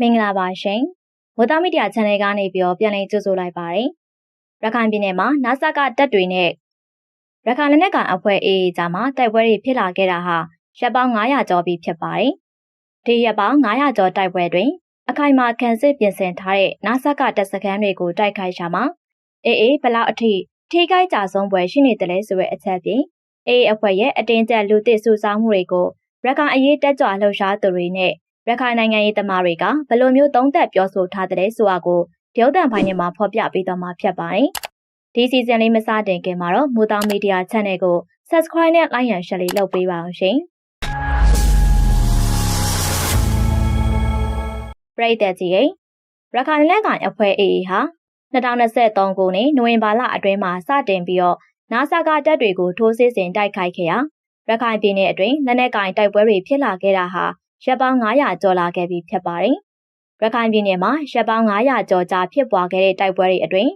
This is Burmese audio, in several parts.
မင်္ဂလာပါရှင်။ဝတ်သားမီဒီယာ channel ကနေပြီးတော့ပြန်လည်ကြိုဆိုလိုက်ပါတယ်။ရခိုင်ပြည်နယ်မှာနာဆာကတပ်တွေနဲ့ရခိုင်လက်နက်ကန်အဖွဲ့ AA ကြားမှာတိုက်ပွဲတွေဖြစ်လာခဲ့တာဟာရပ်ပေါင်း900ကျော်ပြီဖြစ်ပါတယ်။ဒီရပ်ပေါင်း900ကျော်တိုက်ပွဲတွင်အခိုင်အမာခံစစ်ပြင်ဆင်ထားတဲ့နာဆာကတပ်စခန်းတွေကိုတိုက်ခိုက်ရှာမှာ AA ဘလောက်အထိထိခိုက်ကြဆုံးပွဲရှိနေတယ်လဲဆိုတဲ့အချက်ပြင် AA အဖွဲ့ရဲ့အတင်းကျပ်လူသစ်စုဆောင်းမှုတွေကိုရခိုင်အရေးတက်ကြွလှုပ်ရှားသူတွေနဲ့ ရခိုင်နိုင်ငံရေးသမားတွေကဘယ်လိုမျိုးသုံးသပ်ပြောဆိုထားတဲ့ဆိုတာကိုဒေါက်တန်ပိုင်းနဲ့မှာဖော်ပြပေးသွားမှာဖြစ်ပါတယ်။ဒီစီဇန်လေးမစတင်ခင်မှာတော့မူတောင်မီဒီယာ channel ကို subscribe နဲ့ like ရန် share လေးလုပ်ပေးပါအောင်ရှင်။ပရိသတ်ကြီးရဲ့ရခိုင်လက်ကန်အဖွဲ့ AA ဟာ2023ခုနှစ်နိုဝင်ဘာလအတွင်းမှာစတင်ပြီးတော့နာဆာကတပ်တွေကိုထိုးစစ်ဆင်တိုက်ခိုက်ခဲ့ရာရခိုင်ပြည်နယ်အတွင်းလက်နက်ကင်တိုက်ပွဲတွေဖြစ်လာခဲ့တာဟာ ရပ်ပေါင်း900ကျော်လာခဲ့ပြီဖြစ်ပါတယ်။ရခိုင်ပြည်နယ်မှာရပ်ပေါင်း900ကျော်ကြာဖြစ်ပွားခဲ့တဲ့တိုက်ပွဲတွေအတွင်း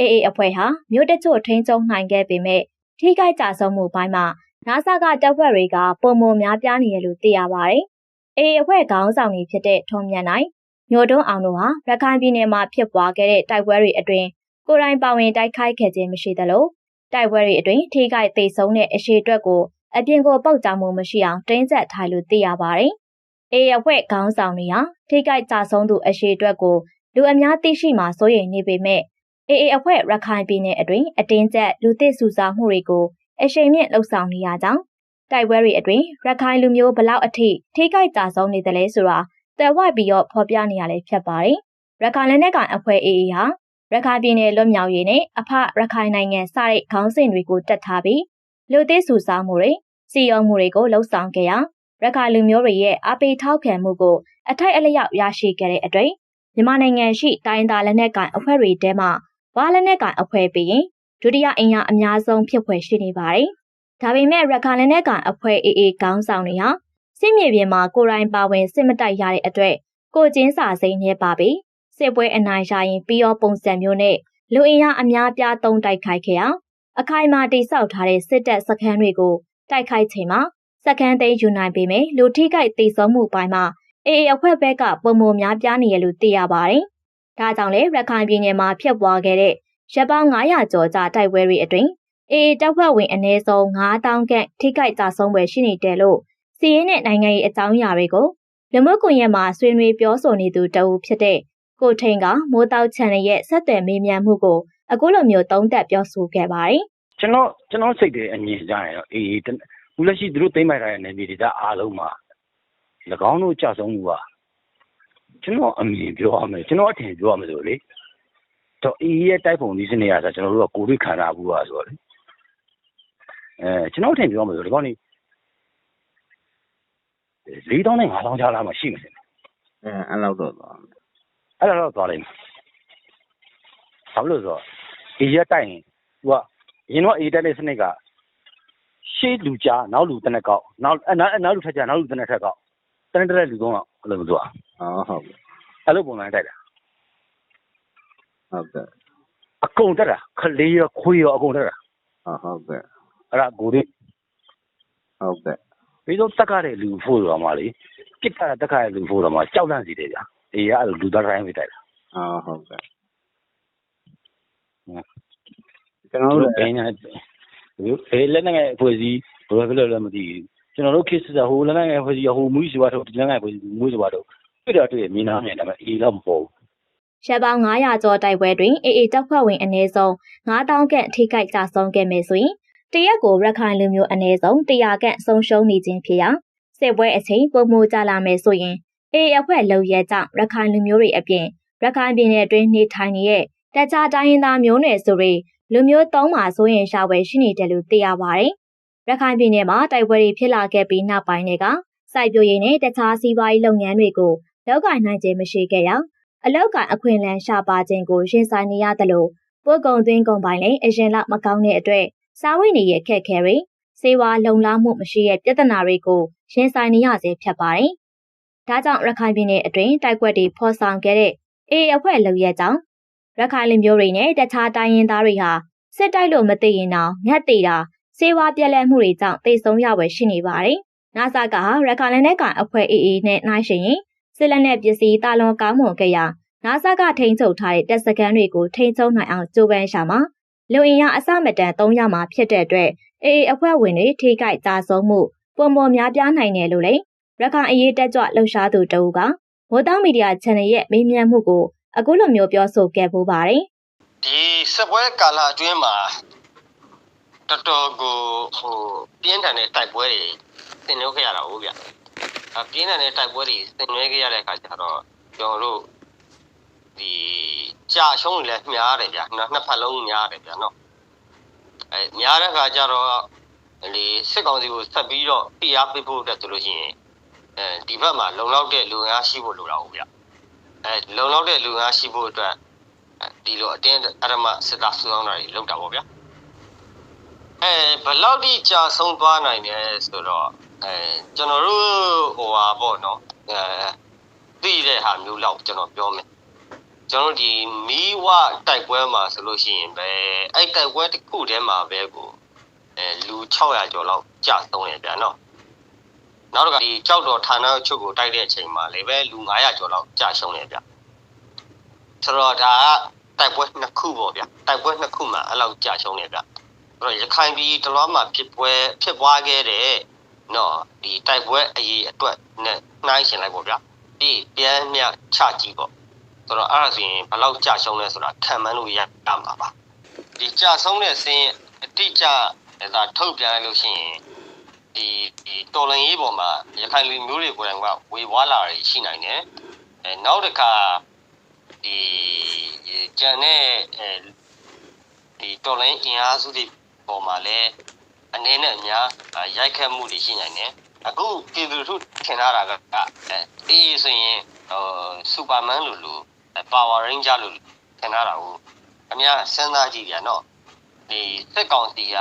AA အဖွဲ့ဟာမြို့တချို့ထိန်းချုပ်နိုင်ခဲ့ပေမဲ့ထိခိုက်ကြဆုံးမှုပိုင်းမှာနာဆာကတပ်ဖွဲ့တွေကပုံမများပြားနေရလို့သိရပါတယ်။ AA အဖွဲ့ခေါင်းဆောင်တွေဖြစ်တဲ့ထုံမြတ်နိုင်ညိုတွန်းအောင်တို့ဟာရခိုင်ပြည်နယ်မှာဖြစ်ပွားခဲ့တဲ့တိုက်ပွဲတွေအတွင်းကိုယ်တိုင်ပါဝင်တိုက်ခိုက်ခဲ့ခြင်းမရှိသလိုတိုက်ပွဲတွေအတွင်းထိခိုက်သိဆုံးတဲ့အရှိအတွက်ကိုအပြင်ကိုပေါက်ကြမှုမရှိအောင်တင်းကျပ်ထားလို့သိရပါတယ်။ A အဖွဲ့ခေါင်းဆောင်တွေဟာထိခိုက်ကြဆုံးသူအရှိအတွက်ကိုလူအများသိရှိမှစိုးရိမ်နေပေမဲ့ AA အဖွဲ့ရခိုင်ပြည်နယ်အတွင်းအတင်းကျပ်လူသစ်စုဆောင်းမှုတွေကိုအရှိန်မြင့်လှုပ်ဆောင်နေရကြောင်းတိုက်ပွဲတွေအတွင်းရခိုင်လူမျိုးဘလောက်အထိထိခိုက်ကြဆုံးနေတယ်လဲဆိုတာတဲဝိုက်ပြီးတော့ဖော်ပြနေရလဲဖြစ်ပါတယ်။ရခိုင်လက်နက်ကန်အဖွဲ့ AA ဟာရခိုင်ပြည်နယ်လွတ်မြောက်ရေးနဲ့အဖရခိုင်နိုင်ငံစတဲ့ခေါင်းစဉ်တွေကိုတက်ထားပြီးလူသစ်စုဆောင်းမှုတွေစီယုံမှုတွေကိုလှုပ်ဆောင်ခဲ့ရာ ရခိုင်လူမျိုးတွေရဲ့အပိထောက်ခံမှုကိုအထိုက်အလျောက်ရရှိခဲ့တဲ့အတွက်မြန်မာနိုင်ငံရှိတိုင်းသားလက်နက်ကိုင်အဖွဲ့တွေထဲမှာဝါလက်နက်ကိုင်အဖွဲ့ပြီးရင်ဒုတိယအင်အားအများဆုံးဖြစ်ဖွယ်ရှိနေပါတယ်။ဒါပေမဲ့ရခိုင်လက်နက်ကိုင်အဖွဲ့ AA ခေါင်းဆောင်တွေဟာစစ်မြေပြင်မှာကိုယ်တိုင်ပါဝင်စစ်မတိုက်ရတဲ့အတွက်ကိုကျင်းစာစိမ်းနေပါပြီ။စစ်ပွဲအနိုင်ရရင်ပြီးရောပုံစံမျိုးနဲ့လူအင်အားအများပြားသုံးတိုက်ခိုက်ခဲ့အောင်အခိုင်အမာတိစောက်ထားတဲ့စစ်တပ်စခန်းတွေကိုတိုက်ခိုက်ချိန်မှာ စခန်းသိမ်းယူနိုင်ပေမဲ့လူထိခိုက်တိစောမှုပိုင်းမှာအေအေအဖွဲ့ဘက်ကပုံမများပြားနေရလို့သိရပါတယ်။ဒါကြောင့်လေရခိုင်ပြည်နယ်မှာဖြစ်ပွားခဲ့တဲ့ရပ်ပေါင်း900ကျော်ကြာတိုက်ပွဲတွေအတွင်းအေအေတပ်ဖွဲ့ဝင်အနည်းဆုံး9000ခန့်ထိခိုက်ကြဆုံးပဲရှိနေတယ်လို့စီးရဲနဲ့နိုင်ငံရေးအကြောင်းအရာတွေကိုလူမှုကွန်ရက်မှာဆွေးနွေးပြောဆိုနေသူတအူဖြစ်တဲ့ကိုထိန်ကမိုးတောက်ချန်ရဲ့ဆက်သွယ်မေးမြန်းမှုကိုအခုလိုမျိုးသုံးသပ်ပြောဆိုခဲ့ပါတယ်။ကျွန်တော်ကျွန်တော်စိတ်တဲ့အမြင်ကြရင်တော့အေး ခုလက်ရှိသူတို့သိမ်းပိုက်ထားတဲ့နယ်မြေဒေသအားလုံးမှာ၎င်းတို့ကြဆုံးမှုကကျွန်တော်အမြင်ပြောရမယ်ကျွန်တော်အထင်ပြောရမယ်ဆိုလေတော့အေးရဲ့တိုက်ပုံဒီစနေရဆိုကျွန်တော်တို့ကကိုယ်တွေ့ခံစားဘူးပါဆိုတော့လေအဲကျွန်တော်အထင်ပြောရမယ်ဆိုဒီကောင်းနေ၄တောင်းနဲ့၅တောင်းကြားလာမှရှိမယ်အဲအဲ့လောက်တော့သွားမယ်အဲ့လောက်တော့သွားလိမ့်မယ်ဘာလို့လဲဆိုတော့အေးရတိုက်ရင်သူကရင်တော့အေးတက်တဲ့စနစ်က ရှေ့လူကြားနောက်လူတနက်ကောက်နောက်နောက်နောက်လူထက်ကြားနောက်လူတနက်ထက်ကောက်တနက်တက်လူသုံးတော့အဲ့လိုမသွားအော်ဟုတ်ပြီအဲ့လိုပုံစံတိုက်တာဟုတ်ကဲ့အကုန်တက်တာခလေးရောခွေးရောအကုန်တက်တာဟုတ်ကဲ့အဲ့ဒါကိုဒီဟုတ်ကဲ့ပြီးတော့တက်ကြတဲ့လူဖို့တော့မှလေပြစ်တာတက်ကြတဲ့လူဖို့တော့မှကြောက်လန့်စီတယ်ဗျာအေးအဲ့လိုလူသားတိုင်းပဲတိုက်တာအော်ဟုတ်ကဲ့ကျွန်တော်တို့ဘယ်နဲ့ ဘယ်လက်နိုင်ငံအဖွဲ့အစည်းဘယ်လိုလဲမသိဘူးကျွန်တော်တို့ခေတ်စားဟိုလက်နိုင်ငံအဖွဲ့အစည်းဟိုမူးစွာတော့ဒီလက်နိုင်ငံအဖွဲ့အစည်းမူးစွာတော့တွေ့တာတွေ့မြင်နာမြင်ဒါပေမဲ့အေးတော့မပေါ်ဘူးရပ်ပေါင်း900ကျော်တိုက်ပွဲတွင်အေအေတပ်ဖွဲ့ဝင်အနည်းဆုံး9000ခန့်ထိခိုက်ကြဆုံးခဲ့မယ်ဆိုရင်တရက်ကိုရခိုင်လူမျိုးအနည်းဆုံး100ခန့်ဆုံးရှုံးနေခြင်းဖြစ်ရာစစ်ပွဲအချိန်ပုံမူကြလာမယ်ဆိုရင်အေအေအဖွဲ့လုံရဲကြောင့်ရခိုင်လူမျိုးတွေအပြင်ရခိုင်ပြည်နယ်အတွင်းနေထိုင်နေတဲ့တခြားတိုင်းရင်းသားမျိုးနွယ်စုတွေ လူမျိုးသုံးမှာဆိုရင်ရှာပွဲရှိနေတယ်လို့သိရပါတယ်။ရခိုင်ပြည်နယ်မှာတိုက်ပွဲတွေဖြစ်လာခဲ့ပြီးနောက်ပိုင်းတွေကစိုက်ပျိုးရေးနဲ့တခြားစီးပွားရေးလုပ်ငန်းတွေကိုလောက်ကိုင်နိုင်ခြင်းမရှိခဲ့ရအလောက်ကိုင်အခွင့်အလမ်းရှာပါခြင်းကိုရင်ဆိုင်နေရတယ်လို့ပို့ကုန်သွင်းကုန်ပိုင်းလည်းအရင်လောက်မကောင်းတဲ့အတွက်စားဝတ်နေရခက်ခဲတွေစေဝါလုံလောက်မှုမရှိတဲ့ပြဿနာတွေကိုရင်ဆိုင်နေရစေဖြစ်ပါတယ်။ဒါကြောင့်ရခိုင်ပြည်နယ်အတွင်းတိုက်ပွဲတွေဖော်ဆောင်ခဲ့တဲ့အေးအဖွဲ့လုံရဲ့ကြောင့် ရခိုင်လူမျိုးတွေနဲ့တခြားတိုင်းရင်းသားတွေဟာစစ်တိုက်လို့မသိရင်တော့ငတ်သေးတာစေဝါပြက်လက်မှုတွေကြောင့်တိတ်ဆုံးရဝယ်ရှိနေပါတယ်။နာဆာကရခိုင်လက်နက်ကိုင်အဖွဲ့ AA နဲ့နှိုင်းရှင်ရင်စစ်လက်နက်ပစ္စည်းတာလွန်ကောင်းမွန်ခဲ့ရာနာဆာကထိန်းချုပ်ထားတဲ့တပ်စခန်းတွေကိုထိန်းချုပ်နိုင်အောင်ကြိုးပမ်းရှာမှာလူအင်ရအစမတန်300မှာဖြစ်တဲ့အတွက်အေအေအဖွဲ့ဝင်တွေထိခိုက်ကြဆုံးမှုပုံပေါ်များပြားနိုင်တယ်လို့လည်းရခိုင်အရေးတက်ကြွလှုပ်ရှားသူတဦးကမိုးတောင်မီဒီယာ channel ရဲ့မေးမြန်းမှုကို အခုလိုမျိုးပြောဆိုခဲ့ပူပါတယ်ဒီစပွဲကာလအတွင်းမှာတော်တော်ကိုဟိုပြင်းထန်တဲ့တိုက်ပွဲတွေသင်နွှဲခဲ့ရတာဟုတ်ဗျအပြင်းထန်တဲ့တိုက်ပွဲတွေသင်နွှဲခဲ့ရတဲ့အခါကျတော့ကျွန်တော်တို့ဒီကြာရှုံးတွေလည်းများတယ်ဗျနှစ်နှစ်ဖက်လုံးများတယ်ဗျနော်အဲများတဲ့အခါကျတော့ဒီစစ်ကောင်စီကိုဆက်ပြီးတော့ပြအားပေးဖို့အတွက်ဆိုလို့ရှိရင်အဲဒီဘက်မှာလုံလောက်တဲ့လူငါရှိဖို့လိုတာဟုတ်ဗျ အဲလုံလောက်တဲ့လူငါရှိဖို့အတွက်ဒီလိုအတင်းအရမစစ်သားစုဆောင်းတာတွေလုပ်တာပေါ့ဗျာအဲဘယ်လောက်ထိကြာဆုံးသွားနိုင်လဲဆိုတော့အဲကျွန်တော်တို့ဟိုဟာပေါ့နော်အဲသိတဲ့ဟာမျိုးလောက်ကျွန်တော်ပြောမယ်ကျွန်တော်ဒီမီးဝတိုက်ပွဲမှာဆိုလို့ရှိရင်ပဲအဲ့တိုက်ပွဲတစ်ခုတည်းမှာပဲကိုအဲလူ600ကျော်လောက်ကြာဆုံးရဗျာနော်နော က်တော့ဒီကြောက်တော်ဌာနချုပ်ကိုတိုက်တဲ့အချိန်မှာလည်းပဲလူ900ကျော်လောက်ကြာရှုံးနေဗျာဆိုတော့ဒါကတိုက်ပွဲနှစ်ခုပေါ့ဗျတိုက်ပွဲနှစ်ခုမှာအဲ့လောက်ကြာရှုံးနေဗျအဲ့တော့ရခိုင်ပြည်တလွားမှာဖြစ်ပွဲဖြစ်ပွားခဲ့တဲ့နော်ဒီတိုက်ပွဲအရေးအတွက်နဲ့နှိုင်းရှင်လိုက်ပေါ့ဗျဒီပြန်မြချကြည့်ပေါ့ဆိုတော့အဲ့ဒါဆိုရင်ဘယ်လောက်ကြာရှုံးလဲဆိုတာခံမှန်းလို့ရရမှာပါဒီကြာဆုံးတဲ့စင်းအတိအကျဒါထုတ်ပြန်လိုက်လို့ရှိရင် ဒီဒီတော်လန်ရေးပေါ်မှာရခိုင်လူမျိုးတွေကိုယ်တိုင်ကဝေဝါးလာတွေရှိနိုင်တယ်အဲနောက်တစ်ခါဒီကျန်တဲ့အဲဒီတော်လိုင်းအင်အားစုတွေပေါ်မှာလည်းအနေနဲ့အများရိုက်ခတ်မှုတွေရှိနိုင်တယ်အခုပြည်သူတို့ထင်ထားတာကအဲအေးဆိုရင်ဟိုစူပါမန်လို့လို့ပါဝါရိန်းဂျာလို့ထင်ထားတာကိုအများစဉ်းစားကြည့်ပြန်တော့ဒီစစ်ကောင်စီက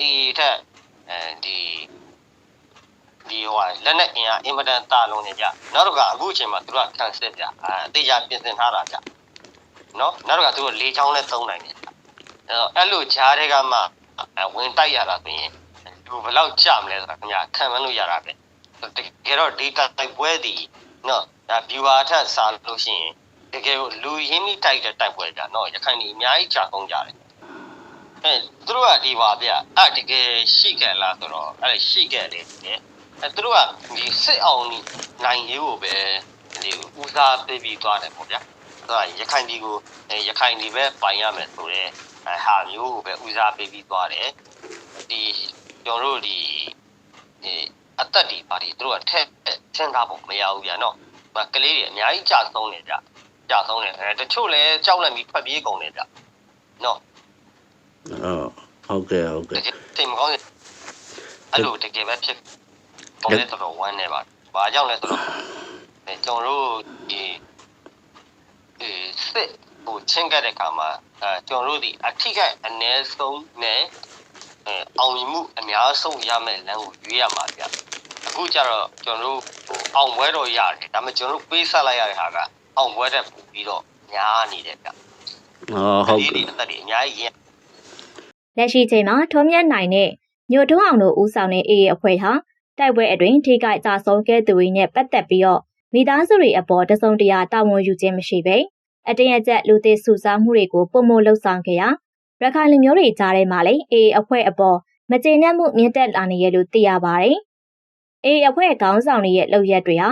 အေးထက် အဲဒီဒီဟိုလက်နဲ့အင်အားအင်မတန်တာလုံးနေကြနောက်တော့ကအခုအချိန်မှာသူတို့ကကန်ဆယ်ပြအဲအသေးချာပြင်ဆင်ထားတာကြနော်နောက်တော့ကသူတို့လေးချောင်းနဲ့သုံးနိုင်တယ်အဲတော့အဲ့လိုဂျားတွေကမှဝင်တိုက်ရတာဆိုရင်သူဘယ်လောက်ကြမလဲဆိုတာခင်ဗျာခံမှန်းလို့ရတာပဲတကယ်တော့ data တိုက်ပွဲတည်နော်ဒါ viewer ထက်စားလို့ရှိရင်တကယ်လူရင်းမိတိုက်တဲ့တိုက်ပွဲကြနော်ရခိုင်ကြီးအများကြီးကြာကုန်ကြတယ် အဲသူတို့ကဒီပါဗျအဲ့တကယ်ရှိခဲ့လားဆိုတော့အဲ့ရှိခဲ့တယ်အဲသူတို့ကဒီစစ်အောင်နိုင်ရေးကိုပဲဒီဦးစားပေးပြီးသွားတယ်ပေါ့ဗျာသူကရခိုင်ပြည်ကိုရခိုင်ပြည်ပဲပိုင်ရမယ်ဆိုတော့ဟာမျိုးကိုပဲဦးစားပေးပြီးသွားတယ်ဒီကျွန်တော်တို့ဒီအသက်ဒီပါဒီသူတို့ကထက်ဆင်းသားဖို့မရဘူးဗျာနော်ကလေးတွေအများကြီးကြာဆုံးနေကြကြာဆုံးနေအဲတချို့လည်းကြောက်လန့်ပြီးဖက်ပြေးကုန်နေကြနော် ဟုတ်ဟုတ်ကဲ့ဟုတ်ကဲ့စိတ်မကောင်းအဲ့လိုတကယ်ပဲဖြစ်ပုံနဲ့တော်တော်ဝမ်းနေပါဘာကြောင့်လဲဆိုတော့အဲကျွန်တော်တို့ဒီအဲစစ်ဟိုချင်းကတဲ့ခါမှာအဲကျွန်တော်တို့ဒီအထိကအနည်းဆုံးနဲ့အဲအောင်မြင်မှုအများဆုံးရမယ်လမ်းကိုရွေးရမှာဗျအခုကျတော့ကျွန်တော်တို့ဟိုအောင်ပွဲတော့ရတယ်ဒါပေမဲ့ကျွန်တော်တို့ပေးဆက်လိုက်ရတဲ့ဟာကအောင်ပွဲတဲ့ပူပြီးတော့ညားနေတယ်ဗျအော်ဟုတ်ဒီကဲ့အသက်တွေအများကြီးရင် လက်ရှိချိန်မှာထုံးမြတ်နိုင်တဲ့မြို့တွန်းအောင်တို့ဦးဆောင်တဲ့အေအေအဖွဲ့ဟာတိုက်ပွဲအတွင်းထိခိုက်ကြဆုံးခဲ့သူတွေနဲ့ပတ်သက်ပြီးတော့မိသားစုတွေအပေါ်တစုံတရာတာဝန်ယူခြင်းမရှိပဲအတင်းအကျပ်လူသေးစုဆောင်းမှုတွေကိုပုံမလှုပ်ဆောင်ခဲ့ရရခိုင်လူမျိုးတွေကြားထဲမှာလည်းအေအေအဖွဲ့အပေါ်မကျေနပ်မှုမြင့်တက်လာနေရလို့သိရပါတယ်။အေအေအဖွဲ့ခေါင်းဆောင်တွေရဲ့လုပ်ရက်တွေဟာ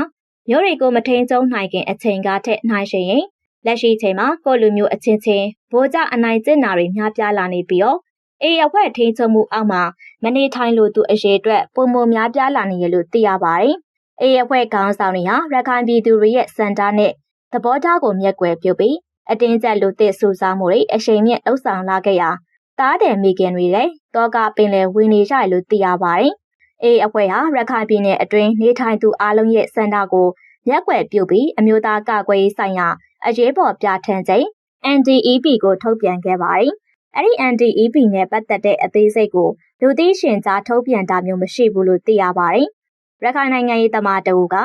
မျိုးတွေကိုမထိန်ကျုံနိုင်ခင်အချိန်ကားထက်နှိုင်းရှင်ရင်လက်ရှိချိန်မှာကိုလူမျိုးအချင်းချင်းဗိုလ်ကြအနိုင်ကျင့်တာတွေများပြားလာနေပြီးတော့ အေးအဖွဲ့ထိန်းချုပ်မှုအောက်မှာမနေထိုင်လို့သူအရေးအတွက်ပုံမများပြားလာနေရလို့သိရပါတယ်။အေးအဖွဲ့ခေါင်းဆောင်တွေဟာရခိုင်ပြည်သူတွေရဲ့စံတားနဲ့သဘောထားကိုမျက်ကွယ်ပြုပြီးအတင်းကျပ်လူသစ်ဆူဆောင်းမှုတွေအရှိန်မြင့်လှုပ်ဆောင်လာခဲ့ရာတားတယ်မိခင်တွေလည်းတောကပင်လယ်ဝင်နေကြလို့သိရပါတယ်။အေးအဖွဲ့ဟာရခိုင်ပြည်နယ်အတွင်းနေထိုင်သူအလုံးရဲ့စံတားကိုမျက်ကွယ်ပြုပြီးအမျိုးသားကာကွယ်ရေးဆိုင်ရာအရေးပေါ်ပြဋ္ဌာန်းချိန် NDEP ကိုထုတ်ပြန်ခဲ့ပါတယ်။ အဲ့ဒီ NDEP နဲ့ပတ်သက်တဲ့အသေးစိတ်ကိုလူသိရှင်ကြားထုတ်ပြန်တာမျိုးမရှိဘူးလို့သိရပါတယ်။ရခိုင်နိုင်ငံရေးသမားတအူက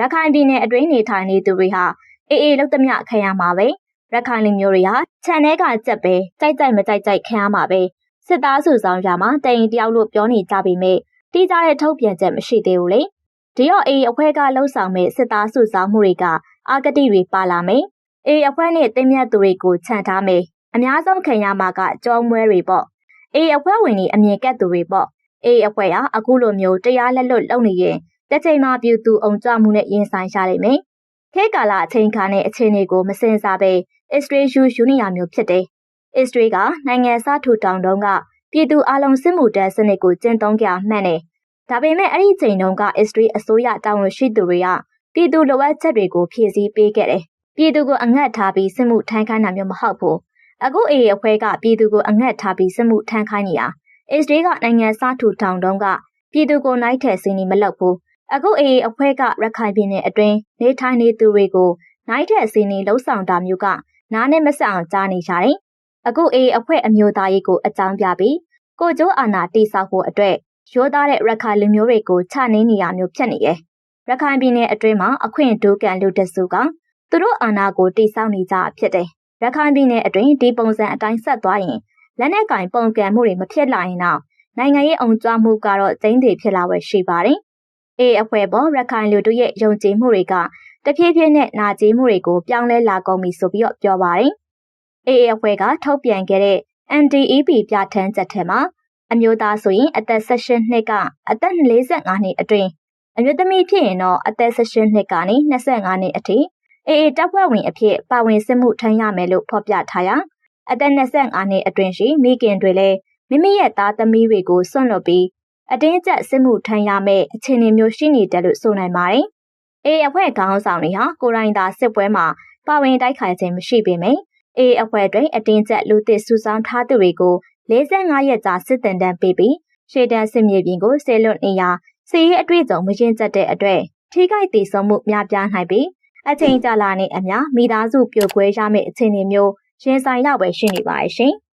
ရခိုင်ပြည်နယ်အတွင်းနေထိုင်နေသူတွေဟာအေးအေးလုတ်သမျှခံရမှာပဲရခိုင်လူမျိုးတွေဟာခြံထဲကကြက်ပဲကြိုက်ကြိုက်မကြိုက်ကြိုက်ခံရမှာပဲစစ်သားစုဆောင်ရမှာတိုင်တယောက်လို့ပြောနေကြပေမဲ့တိကျတဲ့ထုတ်ပြန်ချက်မရှိသေးဘူးလေဒီဒီတော့ AA အဖွဲ့ကလှုပ်ဆောင်မဲ့စစ်သားစုဆောင်မှုတွေကအာဂတိတွေပါလာမယ်။ AA အဖွဲ့နဲ့တင်းမြတ်သူတွေကိုခြံထားမယ်။ အများဆုံးခံရမှာကကြောမွဲတွေပေါ့။ AA အဖွဲ့ဝင်တွေအမြင်ကက်သူတွေပေါ့။ AA အဖွဲ့ဟာအခုလိုမျိုးတရားလက်လွတ်လုပ်နေရင်တစ်ချိန်မှာပြည်သူအောင်ကြမှုနဲ့ရင်ဆိုင်ရလိမ့်မယ်။ခေတ်ကာလအချိန်ခါနဲ့အခြေအနေကိုမစင်စားပဲ X-ray ယူယူနေရမျိုးဖြစ်တယ်။ X-ray ကနိုင်ငံစားထူထောင်တုန်းကပြည်သူအလုံးစစ်မှုတန်းစနစ်ကိုကျင့်သုံးကြမှန်တယ်။ဒါပေမဲ့အဲ့ဒီချိန်တုန်းက X-ray အစိုးရတာဝန်ရှိသူတွေကပြည်သူလိုအပ်ချက်တွေကိုဖြည့်ဆည်းပေးခဲ့တယ်။ပြည်သူကိုအငတ်ထားပြီးစစ်မှုထမ်းခိုင်းတာမျိုးမဟုတ်ဘူး။ အခု AA အဖွဲ့ကပြည်သူကိုအငတ်ထားပြီးစစ်မှုထမ်းခိုင်းနေတာ။ X-ray ကနိုင်ငံစားထူထောင်တုန်းကပြည်သူကိုနိုင်ထဲစင်းနေမလုပ်ဘူး။အခု AA အဖွဲ့ကရခိုင်ပြည်နယ်အတွင်းနေထိုင်နေသူတွေကိုနိုင်ထဲစင်းနေလှုပ်ဆောင်တာမျိုးကနားနဲ့မဆန်အောင်ကြားနေကြတယ်။အခု AA အဖွဲ့အမျိုးသားရေးကိုအကြောင်းပြပြီးကိုကျိုးအာနာတိဆောက်ဖို့အတွက်ရိုးသားတဲ့ရခိုင်လူမျိုးတွေကိုချနှင်းနေရမျိုးဖြစ်နေရဲ့။ရခိုင်ပြည်နယ်အတွင်းမှာအခွင့်ဒုကန်လူတစုကသူတို့အာဏာကိုတိစောက်နေကြဖြစ်တယ်။ ရခိုင်ပြည်နယ်အတွင်းဒီပုံစံအတိုင်းဆက်သွားရင်လက်နက်ကင်ပုံကံမှုတွေမဖြစ်လာရင်တော့နိုင်ငံရေးအောင်ကြွမှုကတော့ကျင်းတည်ဖြစ်လာဝယ်ရှိပါတယ်။ A အဖွဲ့ပေါ်ရခိုင်လူတို့ရဲ့ယုံကြည်မှုတွေကတဖြည်းဖြည်းနဲ့နာကျင်မှုတွေကိုပြောင်းလဲလာကုန်ပြီဆိုပြီးတော့ပြောပါတယ်။ AA အဖွဲ့ကထုတ်ပြန်ခဲ့တဲ့ NDEP ပြဋ္ဌာန်းချက်ထဲမှာအမျိုးသားဆိုရင်အသက်16နှစ်ကအသက်45နှစ်အတွင်းအမျိုးသမီးဖြစ်ရင်တော့အသက်16နှစ်ကနေ25နှစ်အထိ AA တပ်ဖွဲ့ဝင်အဖြစ်ပါဝင်စစ်မှုထမ်းရမယ်လို့ဖော်ပြထားရာအသက်25နှစ်အတွင်းရှိမိခင်တွေလည်းမိမိရဲ့သားသမီးတွေကိုစွန့်လွတ်ပြီးအတင်းကျပ်စစ်မှုထမ်းရမယ့်အခြေအနေမျိုးရှိနေတယ်လို့ဆိုနိုင်ပါတယ်။ AA အဖွဲ့ခေါင်းဆောင်တွေဟာကိုရိုင်းသာစစ်ပွဲမှာပါဝင်တိုက်ခိုက်ခြင်းမရှိပေမယ့် AA အဖွဲ့တွင်အတင်းကျပ်လူသစ်စုဆောင်းထားသူတွေကို45ရက်ကြာစစ်တမ်းတန်းပေးပြီးရှေ့တန်းစစ်မြေပြင်ကိုဆေလွတ်နေရာစီးရဲအတွေ့အကြုံမရင်ကျက်တဲ့အတွက်ထိခိုက်ဒေဆုံးမှုများပြားနိုင်ပြီး အချိန်ကြာလာနေအမျှမိသားစုပြိုကွဲရမယ့်အခြေအနေမျိုးရင်ဆိုင်ရပွဲရှိနေပါရဲ့ရှင်။